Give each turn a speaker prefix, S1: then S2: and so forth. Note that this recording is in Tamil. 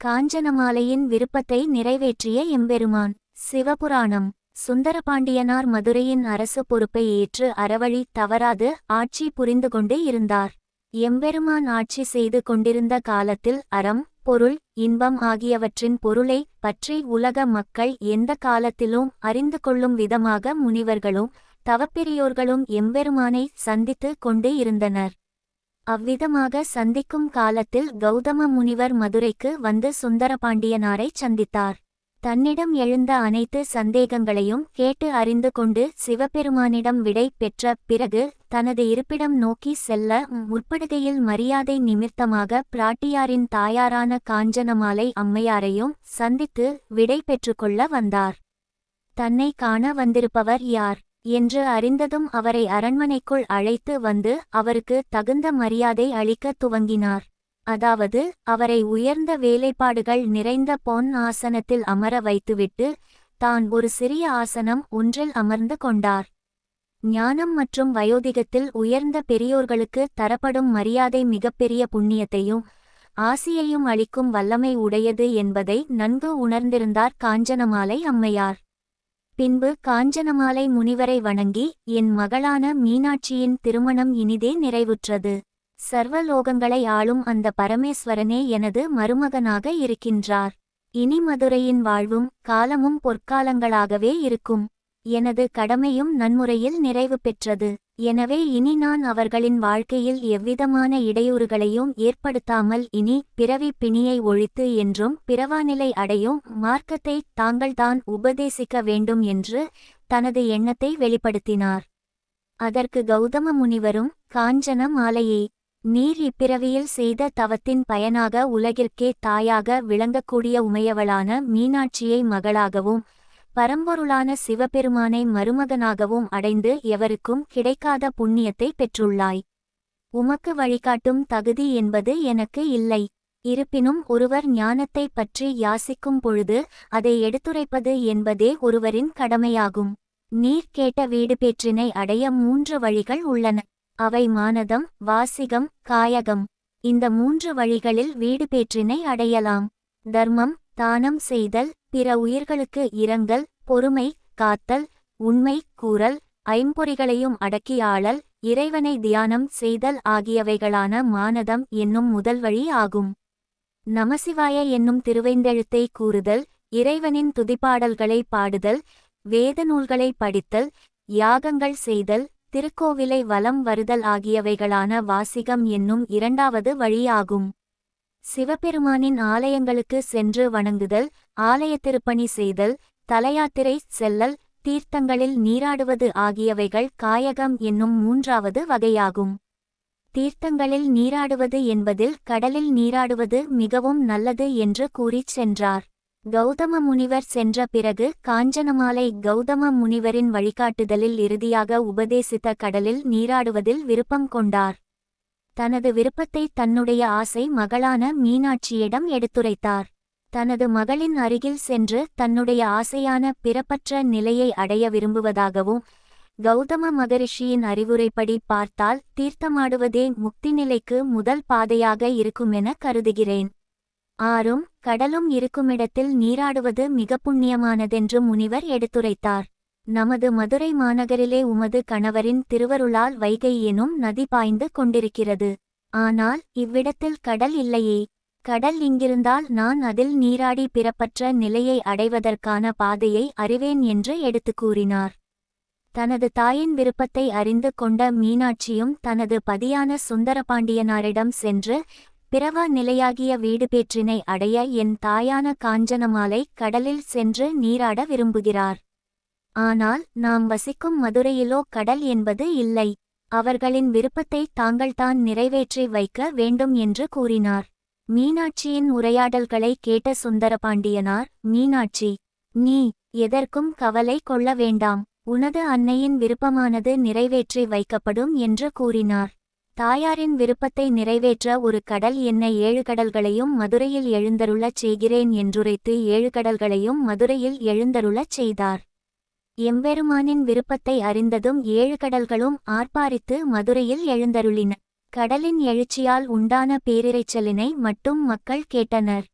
S1: காஞ்சனமாலையின் விருப்பத்தை நிறைவேற்றிய எம்பெருமான் சிவபுராணம் சுந்தரபாண்டியனார் மதுரையின் அரசு பொறுப்பை ஏற்று அறவழி தவறாது ஆட்சி புரிந்து கொண்டு இருந்தார். எம்பெருமான் ஆட்சி செய்து கொண்டிருந்த காலத்தில் அறம் பொருள் இன்பம் ஆகியவற்றின் பொருளை பற்றி உலக மக்கள் எந்த காலத்திலும் அறிந்து கொள்ளும் விதமாக முனிவர்களும் தவப்பெரியோர்களும் எம்பெருமானை சந்தித்து கொண்டு இருந்தனர். அவ்விதமாக சந்திக்கும் காலத்தில் கௌதம முனிவர் மதுரைக்கு வந்து சுந்தரபாண்டியனாரைச் சந்தித்தார். தன்னிடம் எழுந்த அனைத்து சந்தேகங்களையும் கேட்டு அறிந்து கொண்டு சிவபெருமானிடம் விடை பெற்ற பிறகு தனது இருப்பிடம் நோக்கி செல்ல முற்படுகையில் மரியாதை நிமித்தமாக பிராட்டியாரின் தாயாரான காஞ்சனமாலை அம்மையாரையும் சந்தித்து விடை பெற்றுக்கொள்ள வந்தார். தன்னை காண வந்திருப்பவர் யார்? என்று அறிந்ததும் அவரை அரண்மனைக்குள் அழைத்து வந்து அவருக்கு தகுந்த மரியாதை அளிக்கத் துவங்கினார். அதாவது அவரை உயர்ந்த வேலைப்பாடுகள் நிறைந்த பொன் ஆசனத்தில் அமர வைத்துவிட்டு தான் ஒரு சிறிய ஆசனம் ஒன்றில் அமர்ந்து கொண்டார். ஞானம் மற்றும் வயோதிகத்தில் உயர்ந்த பெரியோர்களுக்கு தரப்படும் மரியாதை மிகப்பெரிய புண்ணியத்தையும் ஆசியையும் அளிக்கும் வல்லமை உடையது என்பதை நன்கு உணர்ந்திருந்தார் காஞ்சனமாலை அம்மையார். பின்பு காஞ்சனமாலை முனிவரை வணங்கி என் மகளான மீனாட்சியின் திருமணம் இனிதே நிறைவுற்றது. சர்வலோகங்களை ஆளும் அந்த பரமேஸ்வரனே எனது மருமகனாக இருக்கின்றார். இனி மதுரையின் வாழ்வும் காலமும் பொற்காலங்களாகவே இருக்கும். எனது கடமையும் நன்முறையில் நிறைவு பெற்றது. எனவே இனி நான் அவர்களின் வாழ்க்கையில் எவ்விதமான இடையூறுகளையும் ஏற்படுத்தாமல் இனி பிறவி பிணியை ஒழித்து என்றும் பிறவாநிலை அடையும் மார்க்கத்தை தாங்கள்தான் உபதேசிக்க வேண்டும் என்று தனது எண்ணத்தை வெளிப்படுத்தினார். அதற்கு கௌதம முனிவரும் காஞ்சன மாலையே நீர் இப்பிறவியில் செய்த தவத்தின் பயனாக உலகிற்கே தாயாக விளங்கக்கூடிய உமையவளான மீனாட்சியை மகளாகவும் பரம்பொருளான சிவபெருமானை மருமகனாகவும் அடைந்து எவருக்கும் கிடைக்காத புண்ணியத்தை பெற்றுள்ளாய். உமக்கு வழிகாட்டும் தகுதி என்பது எனக்கு இல்லை. இருப்பினும் ஒருவர் ஞானத்தைப் பற்றி யாசிக்கும் பொழுது அதை எடுத்துரைப்பது என்பதே ஒருவரின் கடமையாகும். நீர் கேட்ட வீடு பேற்றினை அடைய மூன்று வழிகள் உள்ளன. அவை மானதம் வாசிகம் காயகம். இந்த மூன்று வழிகளில் வீடு பேற்றினை அடையலாம். தர்மம் தானம் செய்தல் பிற உயிர்களுக்கு இரங்கல் பொறுமை காத்தல் உண்மை கூறல் ஐம்பொறிகளையும் அடக்கியாளல் இறைவனை தியானம் செய்தல் ஆகியவைகளான மானதம் என்னும் முதல் வழி ஆகும். நமசிவாய என்னும் திருவைந்தெழுத்தை கூறுதல் இறைவனின் துதிப்பாடல்களை பாடுதல் வேத நூல்களை படித்தல் யாகங்கள் செய்தல் திருக்கோவிலை வலம் வருதல் ஆகியவைகளான வாசிகம் என்னும் இரண்டாவது வழியாகும் சிவபெருமானின் ஆலயங்களுக்கு சென்று வணங்குதல் ஆலய திருப்பணி செய்தல் தலையாத்திரை செல்லல் தீர்த்தங்களில் நீராடுவது ஆகியவைகள் காயகம் என்னும் மூன்றாவது வகையாகும். தீர்த்தங்களில் நீராடுவது என்பதில் கடலில் நீராடுவது மிகவும் நல்லது என்று கூறிச் சென்றார். கௌதம முனிவர் சென்ற பிறகு காஞ்சனமாலை கௌதம முனிவரின் வழிகாட்டுதலில் இறுதியாக உபதேசித்த கடலில் நீராடுவதில் விருப்பம் கொண்டார். தனது விருப்பத்தை தன்னுடைய ஆசை மகளான மீனாட்சியிடம் எடுத்துரைத்தார். தனது மகளின் அருகில் சென்று தன்னுடைய ஆசையான பிறப்பற்ற நிலையை அடைய விரும்புவதாகவும் கௌதம மகரிஷியின் அறிவுரைப்படி பார்த்தால் தீர்த்தமாடுவதே முக்தி நிலைக்கு முதல் பாதையாக இருக்குமென கருதுகிறேன். ஆறும் கடலும் இருக்குமிடத்தில் நீராடுவது மிக புண்ணியமானதென்று முனிவர் எடுத்துரைத்தார். நமது மதுரை மாநகரிலே உமது கணவரின் திருவருளால் வைகை எனும் நதி பாய்ந்து கொண்டிருக்கிறது. ஆனால் இவ்விடத்தில் கடல் இல்லையே. கடல் இங்கிருந்தால் நான் அதில் நீராடி பிறப்பற்ற நிலையை அடைவதற்கான பாதையை அறிவேன் என்று எடுத்துக் கூறினார். தனது தாயின் விருப்பத்தை அறிந்து கொண்ட மீனாட்சியும் தனது பதியான சுந்தரபாண்டியனாரிடம் சென்று பிறவா நிலையாகிய வீடு பேற்றினை அடைய என் தாயான காஞ்சனமாலை கடலில் சென்று நீராட விரும்புகிறார். ஆனால் நாம் வசிக்கும் மதுரையிலோ கடல் என்பது இல்லை. அவர்களின் விருப்பத்தை தாங்கள்தான் நிறைவேற்றி வைக்க வேண்டும் என்று கூறினார். மீனாட்சியின் உரையாடல்களை கேட்ட சுந்தரபாண்டியனார் மீனாட்சி நீ எதற்கும் கவலை கொள்ள வேண்டாம். உனது அன்னையின் விருப்பமானது நிறைவேற்றி வைக்கப்படும் என்று கூறினார். தாயாரின் விருப்பத்தை நிறைவேற்ற ஒரு கடல் என்ன ஏழு கடல்களையும் மதுரையில் எழுந்தருளச் செய்கிறேன் என்றுரைத்து ஏழு கடல்களையும் மதுரையில் எழுந்தருளச் செய்தார். எம்பெருமானின் விருப்பத்தை அறிந்ததும் ஏழு கடல்களும் ஆர்ப்பாரித்து மதுரையில் எழுந்தருளின. கடலின் எழுச்சியால் உண்டான பேரிரைச்சலினை மட்டும் மக்கள் கேட்டனர்.